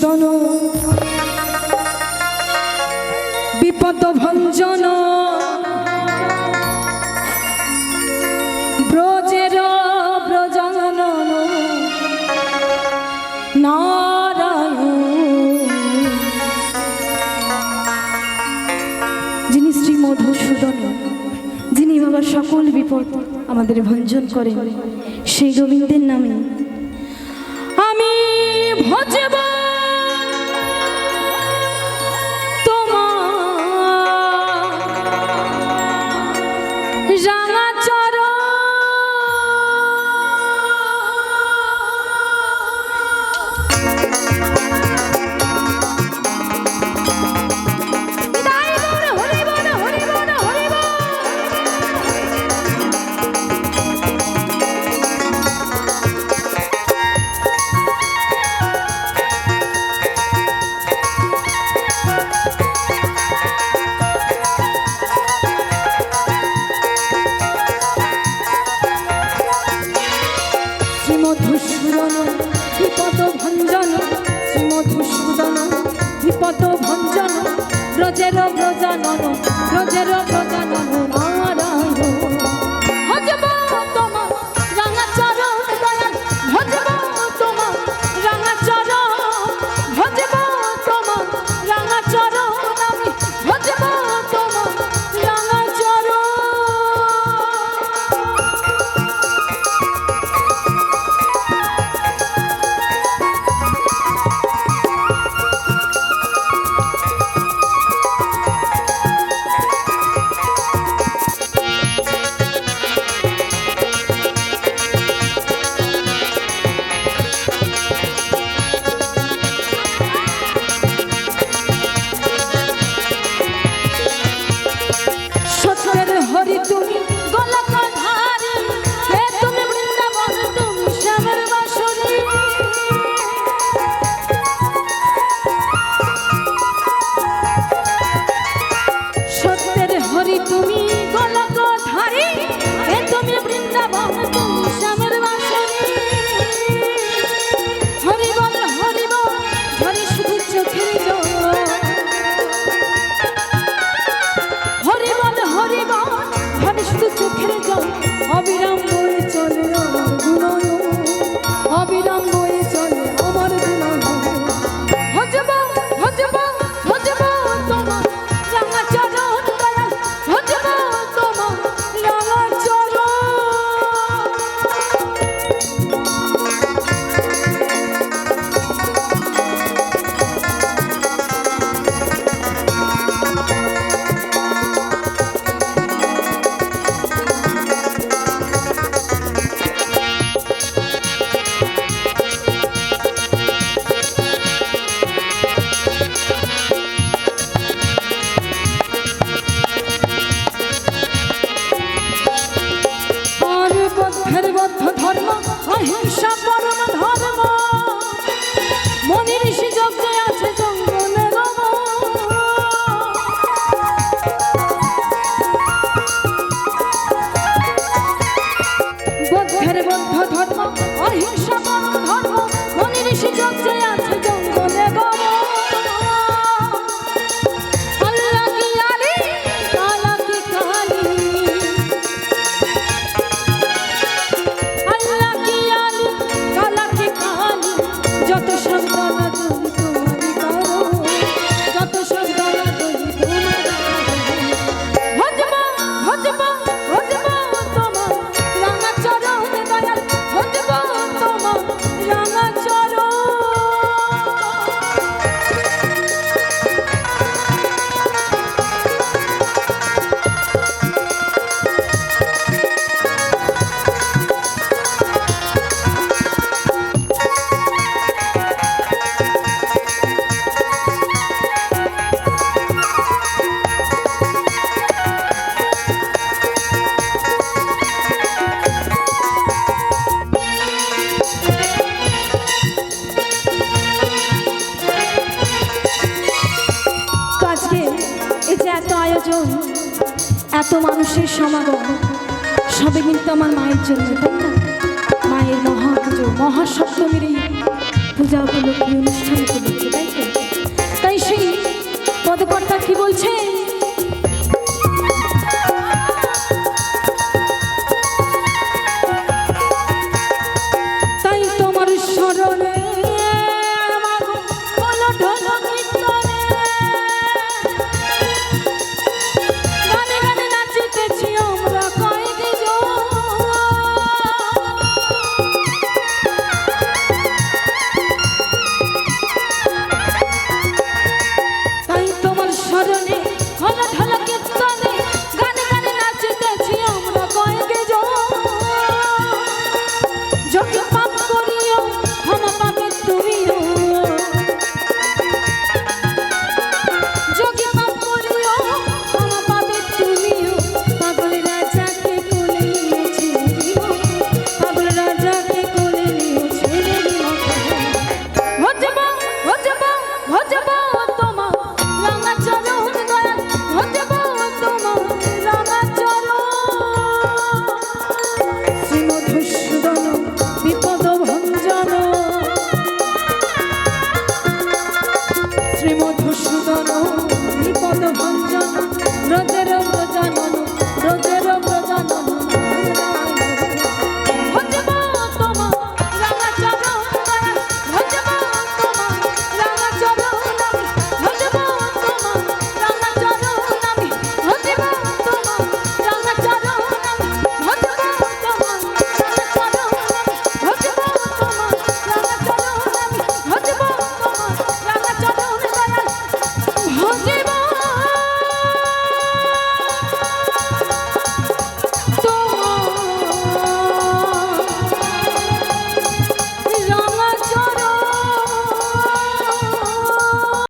সুদন বিপদ ভঞ্জন। ব্রজের ব্রজন নারায়ণ। যিনি শ্রী মধুসূদন, যিনি বাবার সকল বিপদ আমাদের ভঞ্জন করেন, সেই গোবিন্দের নামে আমি ভজবা। জানা মত ভঞ্জন ব্রজের ব্রজানন ব্রজের ব্রজানন। moonshot আয়োজন, এত মানুষের সমাগম সবে কিন্তু আমার মায়ের জন্য, তাই না? মায়ের মহাপুজো, মহাসপ্তমীর এই পূজা উপলক্ষে অনুষ্ঠান করি